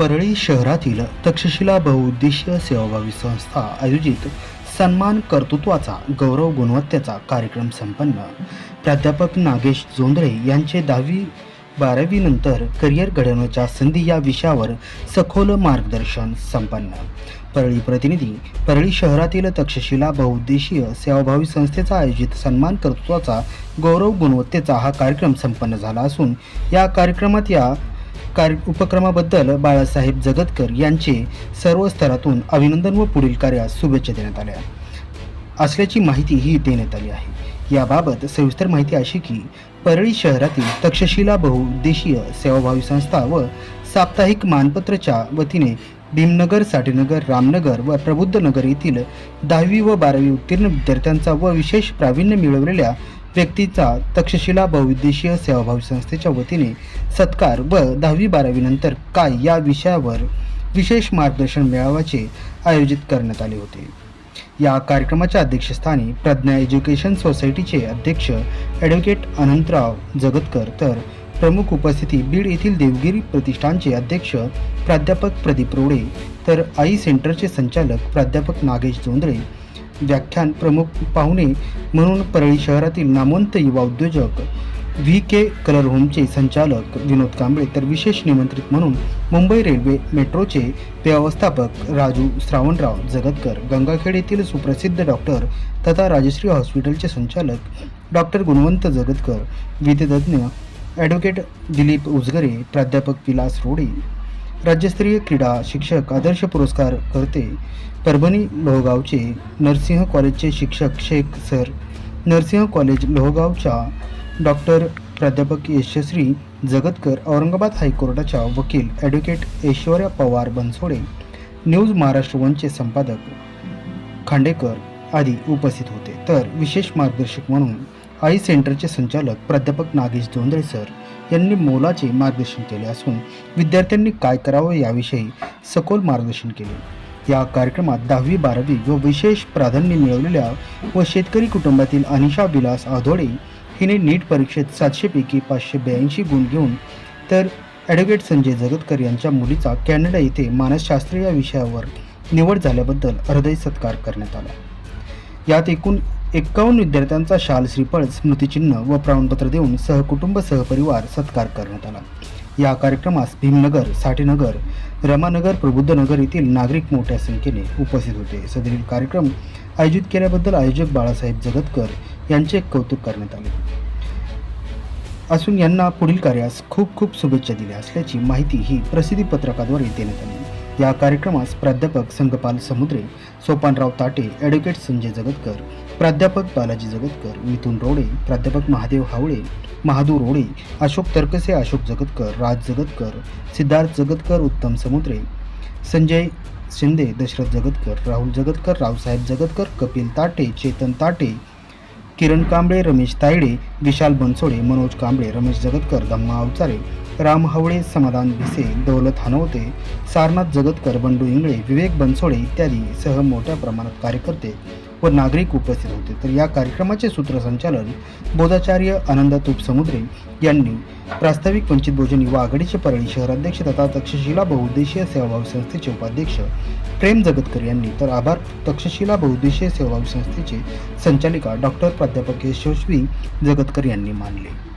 परळी शहरातील तक्षशिला बहुउद्देशीय सेवाभावी संस्था आयोजित सन्मान कर्तृत्वाचा गौरव गुणवत्तेचा कार्यक्रम संपन्न. प्राध्यापक नागेश जोंधळे यांचे दहावी बारावी नंतर करिअर घडवण्याच्या संधी या विषयावर सखोल मार्गदर्शन संपन्न. परळी प्रतिनिधी परळी शहरातील तक्षशिला बहुउद्देशीय सेवाभावी संस्थेचा आयोजित सन्मान कर्तृत्वाचा गौरव गुणवत्तेचा हा कार्यक्रम संपन्न झाला असून या कार्यक्रमात या कार्य उपक्रमाबद्दल बाळासाहेब जगतकर यांचे सर्व स्तरातून अभिनंदन व पुढील कार्यास शुभेच्छा देण्यात आल्या. असल्याची माहिती ही देण्यात आली आहे. याबाबत सविस्तर माहिती अशी की परळी शहरातील तक्षशिला बहुउद्देशीय सेवाभावी संस्था व साप्ताहिक मानपत्रच्या वतीने भीमनगर साठेनगर रामनगर व प्रबुद्ध नगर येथील दहावी व बारावी उत्तीर्ण विद्यार्थ्यांचा व विशेष प्रावीण्य मिळवलेल्या व्यक्तीचा तक्षशिला बहुउद्देशीय सेवाभावी संस्थेच्या वतीने सत्कार व दहावी बारावी नंतर काय या विषयावर विशेष मार्गदर्शन मेळाव्याचे आयोजित करण्यात आले होते. या कार्यक्रमाच्या अध्यक्षस्थानी प्रज्ञा एज्युकेशन सोसायटीचे अध्यक्ष ॲडव्होकेट अनंतराव जगतकर तर प्रमुख उपस्थिती बीड येथील देवगिरी प्रतिष्ठानचे अध्यक्ष प्राध्यापक प्रदीप रोडे तर आई सेंटरचे संचालक प्राध्यापक नागेश जोंदळे व्याख्यान प्रमुख पाहुणे म्हणून परळी शहरातील नामवंत युवा उद्योजक व्ही के कलर होमचे संचालक विनोद कांबळे तर विशेष निमंत्रित म्हणून मुंबई रेल्वे मेट्रोचे व्यवस्थापक राजू श्रावणराव जगतकर गंगाखेड येथील सुप्रसिद्ध डॉक्टर तथा राजश्री हॉस्पिटलचे संचालक डॉक्टर गुणवंत जगतकर विधितज्ञ ॲडव्होकेट दिलीप उजगरे प्राध्यापक विलास रोडे राज्यस्तरीय क्रीडा शिक्षक आदर्श पुरस्कार करते. परभणी लोहगावचे नरसिंह कॉलेजचे शिक्षक शेख सर. नरसिंह कॉलेज लोहगावच्या डॉक्टर प्राध्यापक यशस्वी जगतकर औरंगाबाद हायकोर्टाच्या वकील ॲडव्होकेट ऐश्वर्या पवार बनसोडे. न्यूज महाराष्ट्र वनचे संपादक खांडेकर आदी उपस्थित होते. तर विशेष मार्गदर्शक म्हणून आई सेंटरचे संचालक प्राध्यापक नागेश धोंद्रे सर. यांनी मोलाचे मार्गदर्शन केले असून विद्यार्थ्यांनी काय करावं याविषयी सखोल मार्गदर्शन केले. या कार्यक्रमात दहावी बारावी व विशेष प्राधान्य मिळवलेल्या व शेतकरी कुटुंबातील अनिशा विलास आधोडे हिने नीट परीक्षेत सातशेपैकी पाचशे ब्याऐंशी गुण घेऊन तर ॲडव्होकेट संजय जगतकर यांच्या मुलीचा कॅनडा येथे मानसशास्त्र या विषयावर निवड झाल्याबद्दल हृदय सत्कार करण्यात आला. यात एकूण एक्कावन्न विद्यार्थ्यांचा शाल श्रीफळ स्मृतिचिन्ह व प्रमाणपत्र देऊन सहकुटुंब सहपरिवार सत्कार करण्यात आला. या कार्यक्रमास भीमनगर साठेनगर रमानगर प्रबुद्धनगर येथील नागरिक मोठ्या संख्येने उपस्थित होते. सदरील कार्यक्रम आयोजित केल्याबद्दल आयोजक बाळासाहेब जगतकर यांचे कौतुक करण्यात आले. असून यांना पुढील कार्यास खूप खूप शुभेच्छा दिल्या असल्याची माहिती ही प्रसिद्धी पत्रकाद्वारे देण्यात आली. या कार्यक्रमास प्राध्यापक संगपाल समुद्रे सोपानराव ताटे ॲडव्होकेट संजय जगतकर प्राध्यापक बालाजी जगतकर मिथुन रोडे प्राध्यापक महादेव हावळे महादू रोडे अशोक तरकसे अशोक जगतकर राज जगतकर सिद्धार्थ जगतकर उत्तम समुद्रे संजय शिंदे दशरथ जगतकर राहुल जगतकर रावसाहेब जगतकर कपिल ताटे चेतन ताटे किरण कांबळे रमेश तायडे विशाल बनसोडे मनोज कांबळे रमेश जगतकर धम्मा अवचारे राम हवळे समाधान भिसे दौलत हनवते सारनाथ जगतकर बंडू इंगळे विवेक बनसोडे इत्यादी सह मोठ्या प्रमाणात कार्यकर्ते व नागरिक उपस्थित होते. तर या कार्यक्रमाचे सूत्रसंचालन बोधाचार्य आनंद तुप समुद्रे यांनी प्रास्ताविक वंचित बहुजन युवा आघाडीचे परळी शहराध्यक्ष तथा तक्षशिला बहुउद्देशीय सेवाभावी संस्थेचे उपाध्यक्ष प्रेम जगतकर यांनी तर आभार तक्षशिला बहुउद्देशीय सेवाभावी संस्थेचे संचालिका डॉक्टर प्राध्यापक यशस्वी जगतकर यांनी मानले.